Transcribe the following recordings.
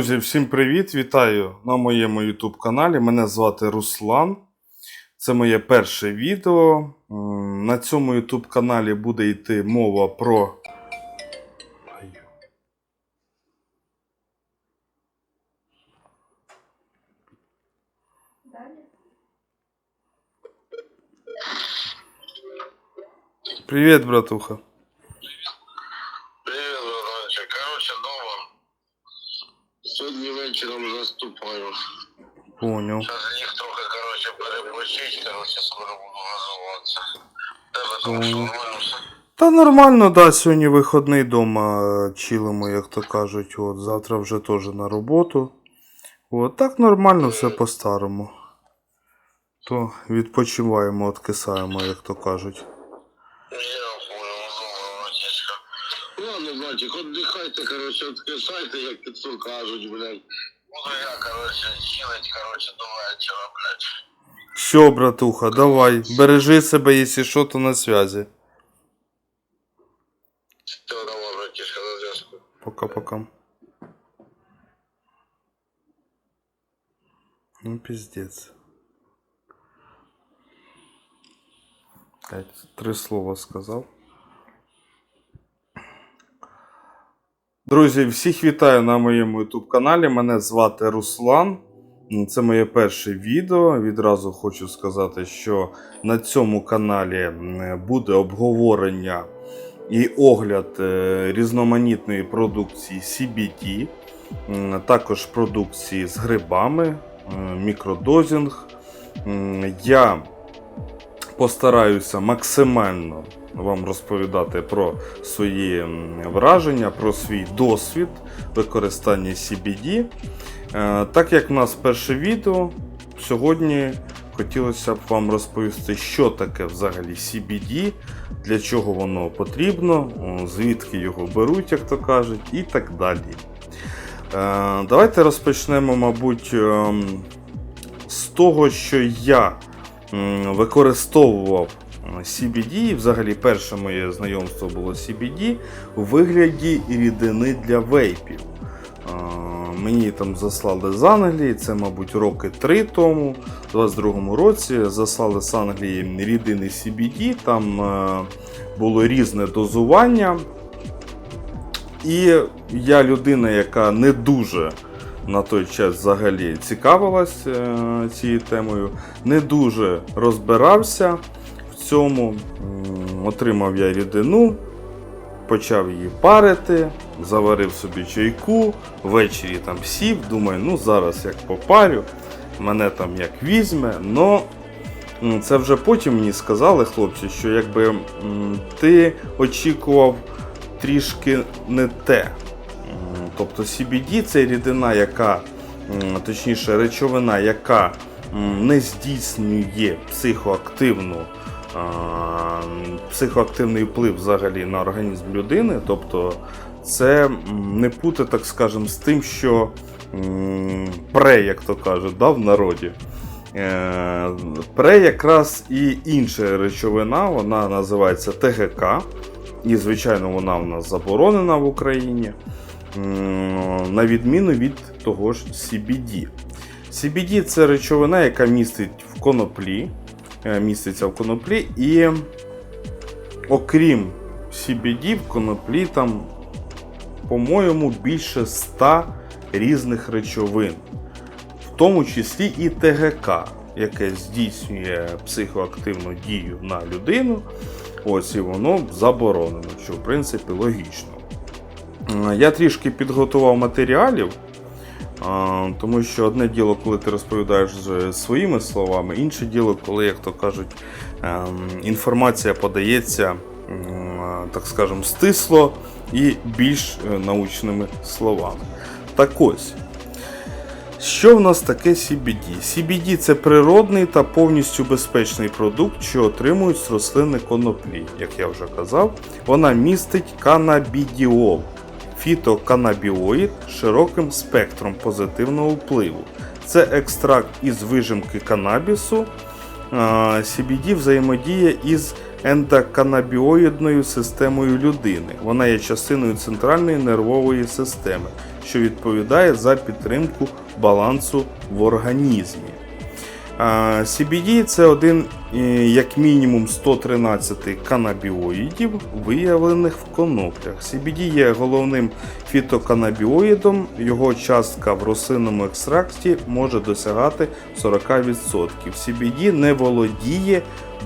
Друзі, всім привіт! Вітаю на моєму YouTube каналі. Мене звати Руслан. Це моє перше відео. На цьому YouTube каналі буде йти мова про. Привіт, братуха. Привет, братанчик. Короче, дома. Сьогодні вечором заступаю. Поняв. Зараз їх трохи, короче, перепочить, короче, скоро буду газуватися. Тебе там що нормально все? Та нормально, да, сьогодні вихідний дома е, чилимо, як то кажуть. От, завтра вже теж на роботу. От, так нормально все по-старому. То відпочиваємо, откисаємо, як то кажуть. Я братик, отдихайте, короче, откисайте, як то кажуть, блядь. Буду я, короче, чилить, короче, до вечора, блядь. Все, братуха, давай. Бережи себе, якщо що, то на зв'язі. Все, давай, братішка, на зв'язку. Пока-пока. Ну, пиздец. Пять, три слова сказав. Друзі, всіх вітаю на моєму YouTube каналі. Мене звати Руслан. Це моє перше відео. Відразу хочу сказати, що на цьому каналі буде обговорення і огляд е, різноманітної продукції CBD, також продукції з грибами, мікродозінг. Я постараюся максимально вам розповідати про свої враження, про свій досвід використання CBD. Е, Так як в нас перше відео, сьогодні хотілося б вам розповісти, що таке взагалі CBD, для чого воно потрібно, звідки його беруть, як то кажуть, і так далі. Е, Давайте розпочнемо, мабуть, ем, з того, що я використовував е, CBD, взагалі перше моє знайомство було CBD у вигляді рідини для вейпів. Е, Мені там заслали з Англії, це, мабуть, роки три тому, у 22-му році заслали з Англії рідини CBD, там е, було різне дозування. І я людина, яка не дуже на той час взагалі цікавилась е, цією темою, не дуже розбирався в цьому. Отримав я рідину, почав її парити, заварив собі чайку, ввечері там сів, думаю, ну зараз як попарю, мене там як візьме. Но це вже потім мені сказали, хлопці, що якби ти очікував трішки не те. Тобто CBD це рідина, яка, точніше, речовина, яка не здійснює психоактивну, психоактивний вплив взагалі на організм людини. Тобто це не пути, так скажемо, з тим, що пре, як то кажуть, да, в народі. Е, Пре якраз і інша речовина, вона називається ТГК. І, звичайно, вона в нас заборонена в Україні, на відміну від того ж CBD. CBD це речовина, яка містить в коноплі, е, міститься в коноплі, і окрім CBD, в коноплі там, по-моєму, більше 100 різних речовин, в тому числі і ТГК, яке здійснює психоактивну дію на людину. Ось і воно заборонено, що в принципі логічно. Е, Я трішки підготував матеріалів, тому що одне діло, коли ти розповідаєш своїми словами, інше діло, коли, як то кажуть, ем, інформація подається, так скажемо, стисло і більш е, научними словами. Так ось. Що в нас таке CBD? CBD це природний та повністю безпечний продукт, що отримують з рослини коноплі. Як я вже казав, вона містить канабідіол, фітоканабіоїд з широким спектром позитивного впливу. Це екстракт із вижимки канабісу. А, CBD взаємодіє із ендоканабіоїдною системою людини. Вона є частиною центральної нервової системи, що відповідає за підтримку балансу в організмі. CBD це один, е, як мінімум, 113 канабіоїдів, виявлених в коноплях. CBD є головним фітоканабіоїдом, його частка в рослинному екстракті може досягати 40%. CBD не володіє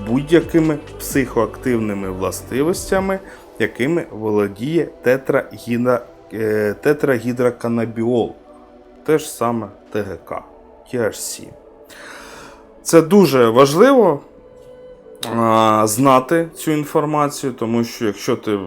будь-якими психоактивними властивостями, якими володіє е, тетрагідроканабіол, те ж саме ТГК, THC. Це дуже важливо а, знати цю інформацію, тому що якщо ти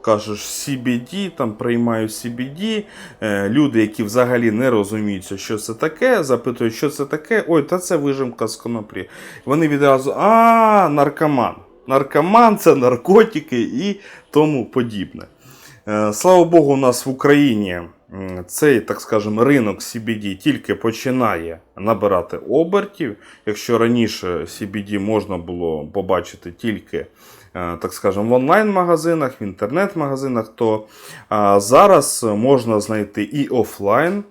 кажеш CBD, там приймаю CBD, е, люди, які взагалі не розуміються, що це таке, запитують, що це таке, ой, та це вижимка з коноплі. Вони відразу, а, наркоман. Наркоман це наркотики і тому подібне. Е, Слава Богу, у нас в Україні цей, так скажемо, ринок CBD тільки починає набирати обертів. Якщо раніше CBD можна було побачити тільки, е, так скажемо, в онлайн-магазинах, в інтернет-магазинах, то зараз можна знайти і офлайн.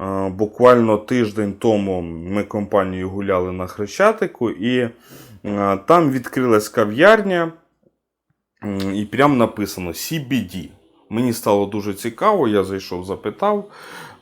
Е, Буквально тиждень тому ми компанією гуляли на Хрещатику, і е, там відкрилась кав'ярня, і прям написано CBD. Мені стало дуже цікаво, я зайшов, запитав,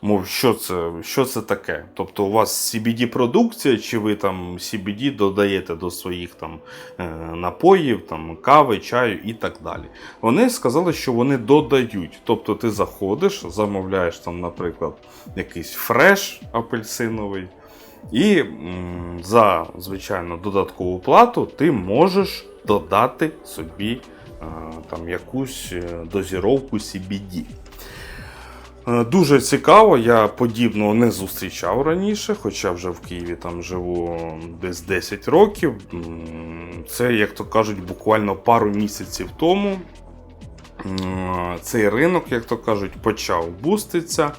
мов, що це, що це таке? Тобто у вас CBD-продукція, чи ви там CBD додаєте до своїх там е, напоїв, там, кави, чаю і так далі. Вони сказали, що вони додають. Тобто ти заходиш, замовляєш там, наприклад, якийсь фреш апельсиновий. І м, за, звичайно, додаткову плату ти можеш додати собі там якусь е, дозіровку CBD. Е, Дуже цікаво, я подібного не зустрічав раніше, хоча вже в Києві там живу десь 10 років. Це, як то кажуть, буквально пару місяців тому. Цей ринок, як то кажуть, почав буститися.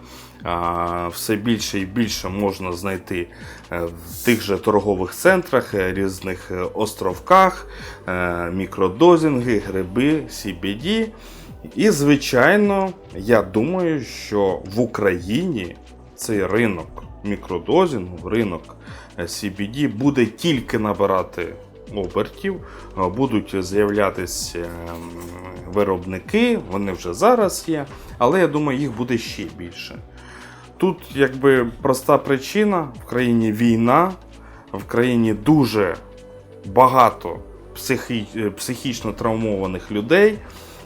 Все більше і більше можна знайти е, в тих же торгових центрах, е, різних е, островках, мікродозінги, гриби, CBD. І, звичайно, я думаю, що в Україні цей ринок мікродозінгу, ринок CBD буде тільки набирати обертів, будуть з'являтися виробники, вони вже зараз є, але я думаю, їх буде ще більше. Тут якби проста причина: в країні війна, в країні дуже багато психі... психічно травмованих людей,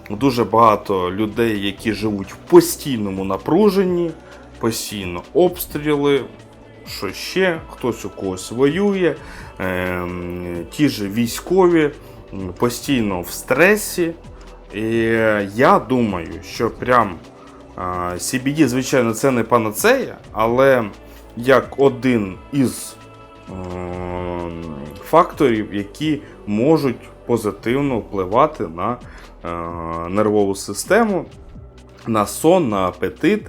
дуже багато людей, які живуть в постійному напруженні, постійно обстріли. Що ще, хтось у когось воює, ем, ті ж військові постійно в стресі. І я думаю, що прям CBD, звичайно, це не панацея, але як один із ем, факторів, які можуть позитивно впливати на е, нервову систему, на сон, на апетит.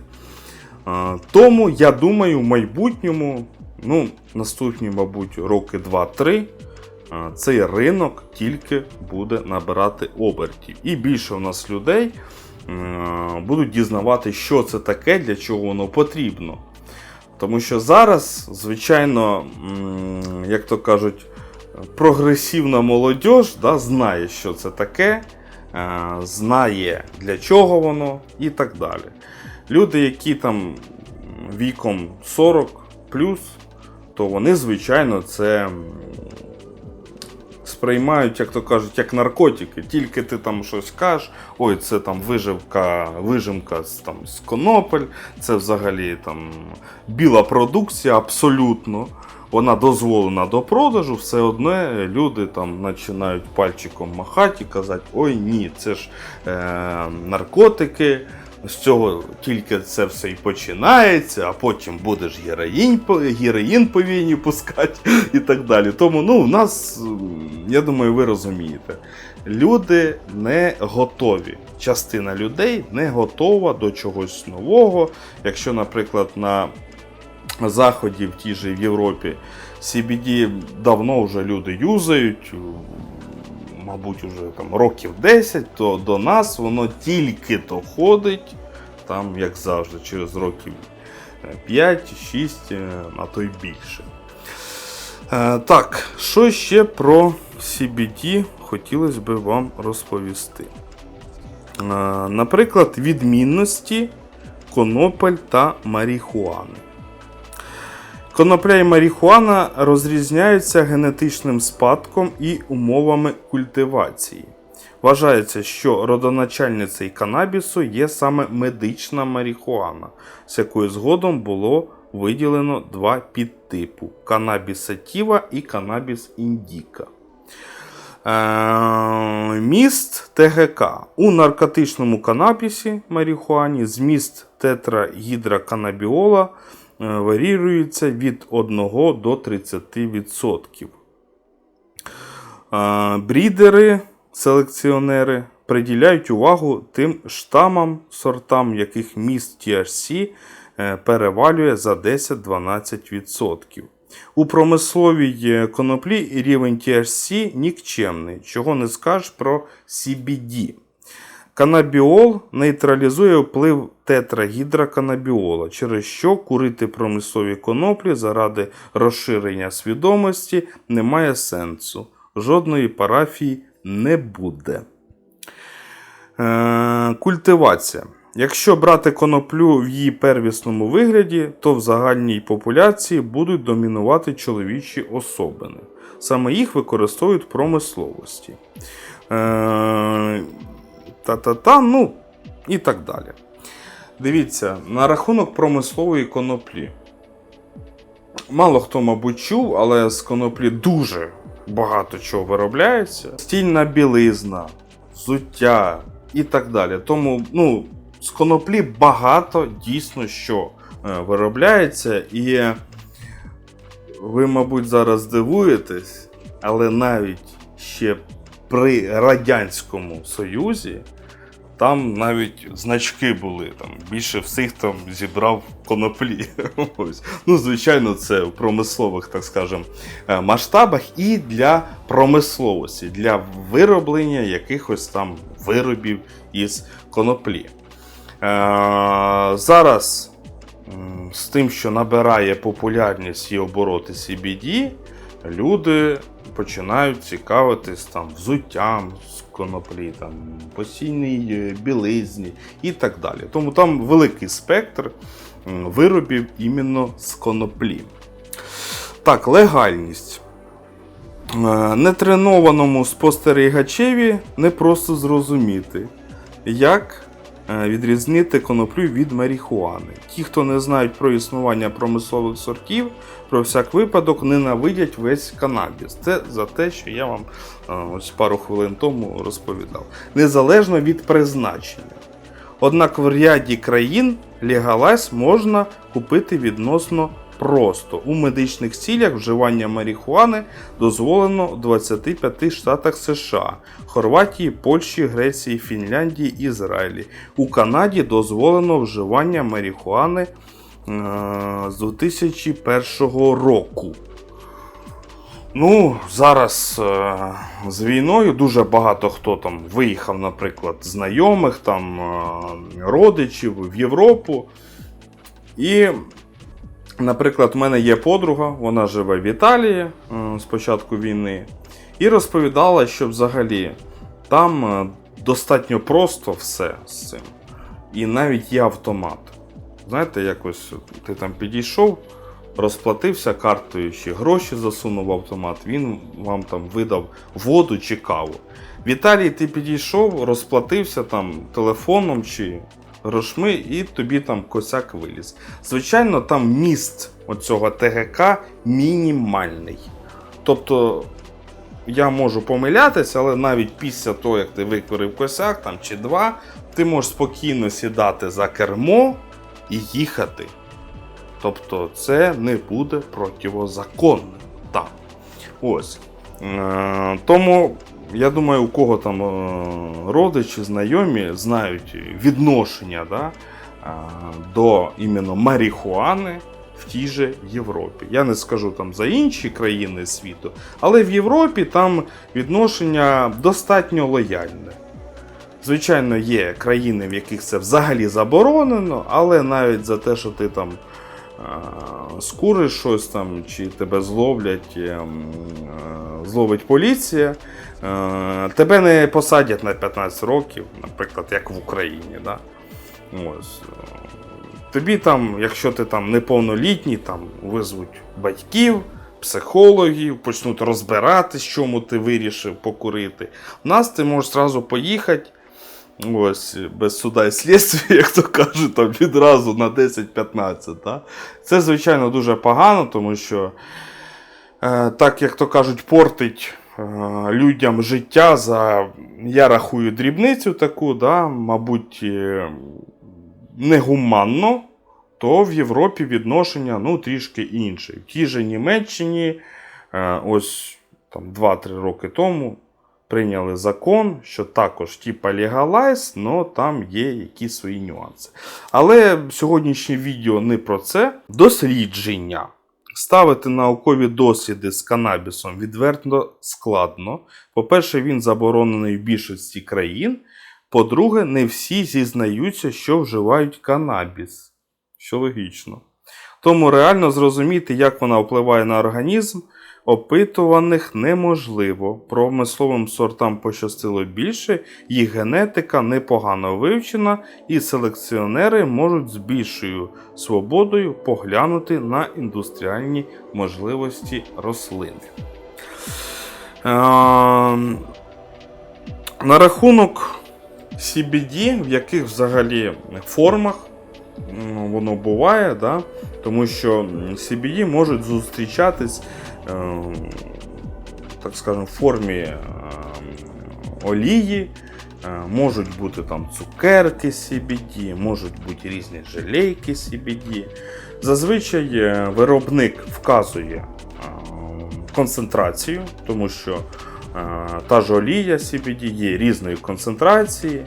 Е, Тому я думаю, в майбутньому, ну, наступні, мабуть, роки 2-3, е, цей ринок тільки буде набирати обертів. І більше в нас людей е, будуть дізнавати, що це таке, для чого воно потрібно. Тому що зараз, звичайно, як то кажуть, прогресивна молодь да, знає, що це таке, е, знає для чого воно і так далі. Люди, які там віком 40 то вони, звичайно, це сприймають, як то кажуть, як наркотики. Тільки ти там щось кажеш, ой, це там виживка, вижимка з, там, з конопель, це взагалі там біла продукція, абсолютно. Вона дозволена до продажу, все одне люди там починають пальчиком махати і казати, ой ні, це ж е, наркотики, з цього тільки це все і починається, а потім будеш героїн, героїн по війні пускати і так далі. Тому ну, в нас, я думаю, ви розумієте, люди не готові. Частина людей не готова до чогось нового. Якщо, наприклад, на заході в тій же в Європі CBD давно вже люди юзають. Мабуть, уже там років 10, то до нас воно тільки доходить, там, як завжди, через років 5-6, а то й більше. Е, Так, що ще про CBD хотілося б вам розповісти. Е, Наприклад, відмінності конопель та марихуани. Конопля і марихуана розрізняються генетичним спадком і умовами культивації. Вважається, що родоначальницею канабісу є саме медична марихуана, з якої згодом було виділено два підтипу: канабіс сатіва і канабіс індіка. Е, Міст ТГК. У наркотичному канабісі марихуані зміст тетрагідроканабіола варіюється від 1 до 30%. Е, Брідери, селекціонери приділяють увагу тим штамам, сортам, яких міст THC е, перевалює за 10-12%. У промисловій е, коноплі рівень THC нікчемний, чого не скажеш про CBD. Канабіол нейтралізує вплив тетрагідроканабіола, через що курити промислові коноплі заради розширення свідомості немає сенсу. Жодної парафії не буде. Е, культивація. Якщо брати коноплю в її первісному вигляді, то в загальній популяції будуть домінувати чоловічі особини. Саме їх використовують в промисловості. Е, Та-та-та, ну і так далі. Дивіться, на рахунок промислової коноплі. Мало хто, мабуть, чув, але з коноплі дуже багато чого виробляється. Стільна білизна, взуття і так далі. Тому, ну, з коноплі багато дійсно що е, виробляється, і ви, мабуть, зараз здивуєтесь, але навіть ще при Радянському Союзі там навіть значки були. Там більше всіх там зібрав коноплі. Ось. Ну, звичайно, це в промислових, так скажем, е, масштабах і для промисловості, для вироблення якихось там виробів із коноплі. Е, зараз з тим, що набирає популярність і обороти CBD, люди починають цікавитись там взуттям з коноплі, там постійній е, білизні і так далі. Тому там великий спектр виробів іменно з коноплі. Так, легальність. Е, Нетренованому спостерігачеві не просто зрозуміти, як відрізнити коноплю від марихуани. Ті, хто не знають про існування промислових сортів, про всяк випадок ненавидять весь канабіс. Це за те, що я вам е, ось пару хвилин тому розповідав. Незалежно від призначення. Однак в ряді країн легалайз можна купити відносно просто. У медичних цілях вживання марихуани дозволено в 25 штатах США, Хорватії, Польщі, Греції, Фінляндії, Ізраїлі. У Канаді дозволено вживання марихуани е, з 2001 року. Ну, зараз е, з війною дуже багато хто там виїхав, наприклад, знайомих, там е, родичів в Європу. І, наприклад, в мене є подруга, вона живе в Італії е, з початку війни, і розповідала, що взагалі там е, достатньо просто все з цим. І навіть є автомат. Знаєте, якось ти там підійшов, розплатився картою, чи гроші засунув в автомат, він вам там видав воду чи каву. В Італії ти підійшов, розплатився там телефоном чи грошми, і тобі там косяк виліз. Звичайно, там міст оцього ТГК мінімальний. Тобто. Я можу помилятися, але навіть після того, як ти викорив косяк там, чи два, ти можеш спокійно сідати за кермо і їхати. Тобто це не буде противозаконним. Так. Ось. Е, тому я думаю, у кого там е, родичі, знайомі знають відношення да, е, до іменно марихуани, в тій же Європі. Я не скажу там за інші країни світу, але в Європі там відношення достатньо лояльне. Звичайно, є країни, в яких це взагалі заборонено, але навіть за те, що ти там а, скуриш щось там, чи тебе зловлять, ем, е, зловить поліція, е, тебе не посадять на 15 років, наприклад, як в Україні. Да? Ось. е, Тобі там, якщо ти там неповнолітній, там визвуть батьків, психологів, почнуть розбиратись, чому ти вирішив покурити. У нас ти можеш зразу поїхати. Ось, без суда і слідства, як то кажуть, там відразу на 10-15. Да? Це, звичайно, дуже погано, тому що, е, так як то кажуть, портить е, людям життя за, я рахую, дрібницю таку, да? мабуть, е, негуманно, то в Європі відношення ну, трішки інше. В тій же Німеччині, е, ось там 2-3 роки тому прийняли закон, що також типа легалайз, але там є якісь свої нюанси. Але сьогоднішнє відео не про це. Дослідження. Ставити наукові досліди з канабісом відверто складно. По-перше, він заборонений в більшості країн. По-друге, не всі зізнаються, що вживають канабіс, що логічно. Тому реально зрозуміти, як вона впливає на організм, опитуваних неможливо. Промисловим сортам пощастило більше, їх генетика непогано вивчена, і селекціонери можуть з більшою свободою поглянути на індустріальні можливості рослини. Ем, На рахунок CBD, в яких взагалі формах воно буває, да? тому що CBD можуть зустрічатись, е, так скажемо, формі е, олії, е, можуть бути там цукерки CBD, можуть бути різні желейки CBD. Зазвичай е, виробник вказує е, концентрацію, тому що е, та ж олія CBD є різної концентрації.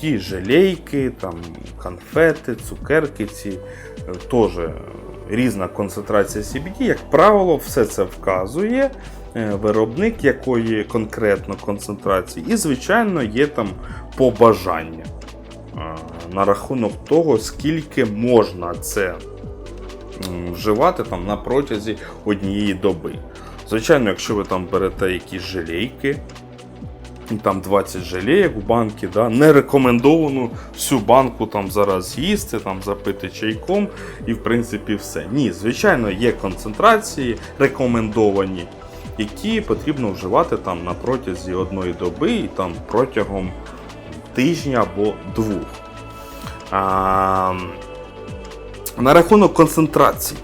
Ті желейки, там, конфети, цукерки, ці теж різна концентрація CBD. Як правило, все це вказує е, виробник якої конкретно концентрації. І, звичайно, є там побажання на рахунок того, скільки можна це вживати там, на протязі однієї доби. Звичайно, якщо ви там берете якісь желейки, там 20 желеєк в банки, да, не рекомендовано всю банку там зараз їсти, там запити чайком і в принципі все. Ні, звичайно, є концентрації рекомендовані, які потрібно вживати там на протязі одної доби і там протягом тижня або двох. А, на рахунок концентрації.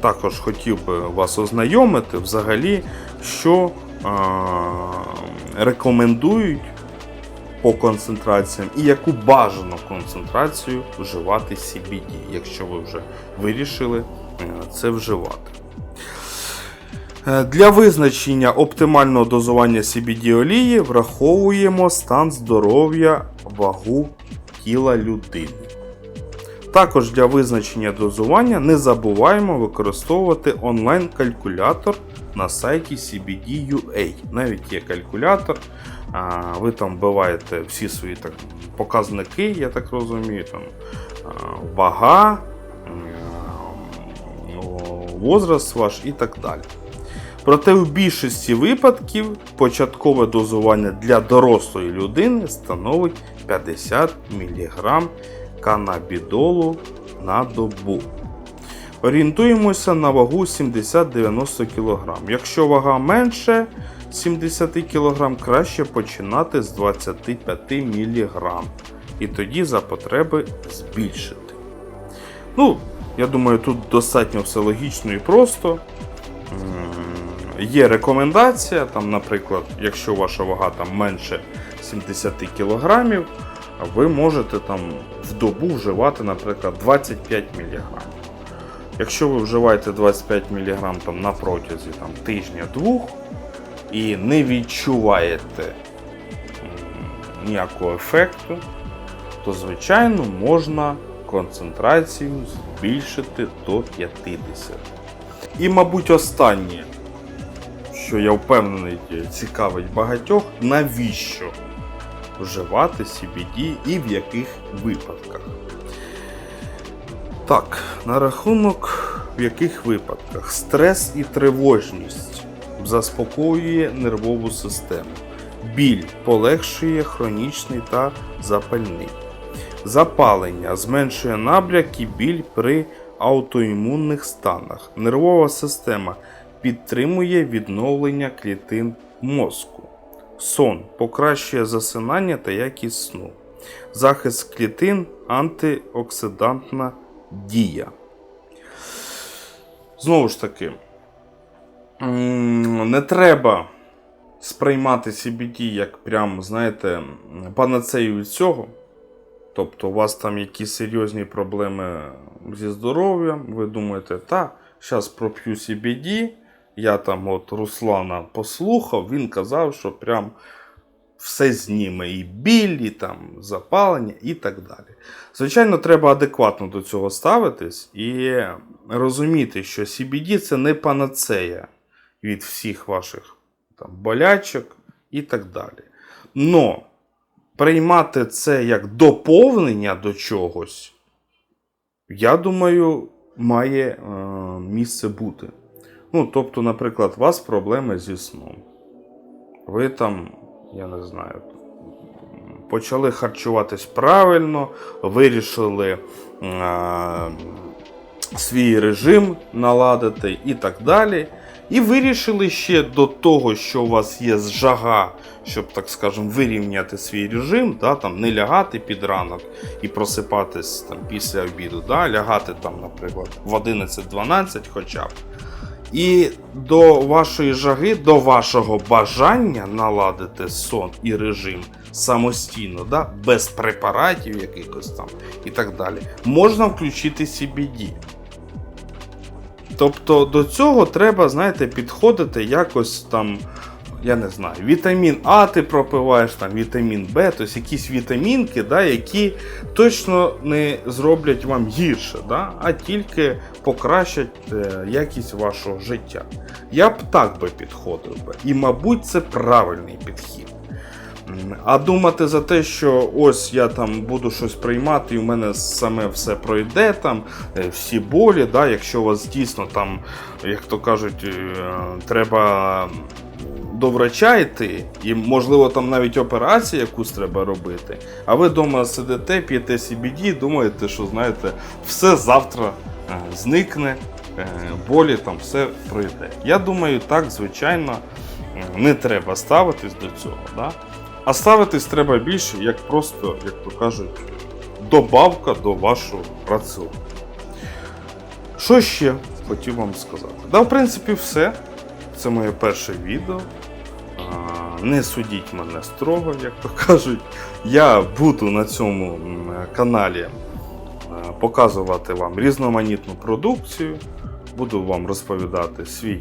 Також хотів би вас ознайомити взагалі, що рекомендують по концентраціям і яку бажану концентрацію вживати CBD, якщо ви вже вирішили е, це вживати. Е, Для визначення оптимального дозування CBD олії враховуємо стан здоров'я, вагу тіла людини. Також для визначення дозування не забуваємо використовувати онлайн-калькулятор на сайті CBD.ua. Навіть є калькулятор, ви там вбиваєте всі свої так, показники, я так розумію, там, вага, возраст ваш і так далі. Проте у більшості випадків початкове дозування для дорослої людини становить 50 мг канабідолу на добу. Орієнтуємося на вагу 70-90 кг. Якщо вага менше 70 кг, краще починати з 25 мг. І тоді за потреби збільшити. Ну, я думаю, тут достатньо все логічно і просто. Є рекомендація, там, наприклад, якщо ваша вага там менше 70 кг, ви можете там в добу вживати, наприклад, 25 мг. Якщо ви вживаєте 25 мг там, на протязі там, тижня-двох і не відчуваєте ніякого ефекту, то звичайно можна концентрацію збільшити до 50. І, мабуть, останнє, що я впевнений цікавить багатьох, навіщо вживати CBD і в яких випадках. Так, на рахунок в яких випадках стрес і тривожність заспокоює нервову систему. Біль полегшує хронічний та запальний. Запалення зменшує набряк і біль при аутоімунних станах. Нервова система підтримує відновлення клітин мозку. Сон покращує засинання та якість сну. Захист клітин антиоксидантна дія. Знову ж таки, не треба сприймати CBD як прям, знаєте, панацею від цього. Тобто, у вас там якісь серйозні проблеми зі здоров'ям, ви думаєте, та, зараз проп'ю CBD. Я там от Руслана послухав, він казав, що прям все зніме і біль, і там запалення, і так далі. Звичайно, треба адекватно до цього ставитись і розуміти, що CBD це не панацея від всіх ваших там, болячок і так далі. Но приймати це як доповнення до чогось, я думаю, має е, місце бути. Ну, тобто, наприклад, у вас проблеми зі сном. Ви там, я не знаю, почали харчуватись правильно, вирішили е, свій режим наладити і так далі. І вирішили ще до того, що у вас є жага, щоб, так скажемо, вирівняти свій режим, да, там, не лягати під ранок і просипатись там, після обіду, да, лягати там, наприклад, в 11-12 хоча б. І до вашої жаги, до вашого бажання наладити сон і режим самостійно, да, без препаратів якихось там і так далі, можна включити CBD. Тобто до цього треба, знаєте, підходити якось там, я не знаю, вітамін А ти пропиваєш, там вітамін Б, тобто якісь вітамінки, да, які точно не зроблять вам гірше, да, а тільки покращать е, якість вашого життя. Я б так би підходив би. І, мабуть, це правильний підхід. А думати за те, що ось я там буду щось приймати, і в мене саме все пройде, там е, всі болі, да, якщо у вас дійсно там, як то кажуть, е, треба до врача йти, і можливо там навіть операцію якусь треба робити. А ви вдома сидите, п'єте CBD, думаєте, що знаєте, все завтра е, зникне, е, болі там все пройде. Я думаю, так, звичайно, е, не треба ставитись до цього. Да? А ставитись треба більше, як просто, як то кажуть, добавка до вашого раціону. Що ще хотів вам сказати? Да, в принципі, все. Це моє перше відео. Не судіть мене строго, як то кажуть. Я буду на цьому каналі е, показувати вам різноманітну продукцію, буду вам розповідати свій е,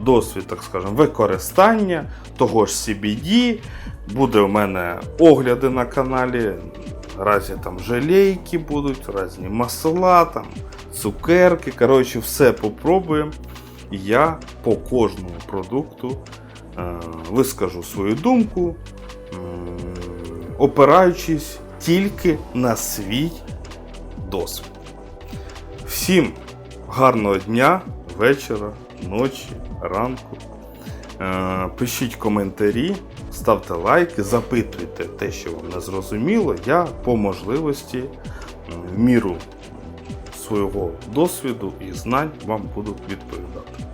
досвід, так скажемо, використання того ж CBD. Буде у мене огляди на каналі. Разні там желейки будуть, різні масла, там, цукерки. Коротше, все попробуємо. І Я по кожному продукту вискажу свою думку, опираючись тільки на свій досвід. Всім гарного дня, вечора, ночі, ранку. Е, Пишіть коментарі, ставте лайки, запитуйте те, що вам не зрозуміло. Я по можливості, в міру свого досвіду і знань вам буду відповідати.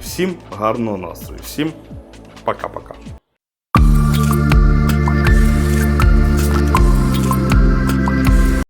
Всім гарного настрою, всім пока-пока.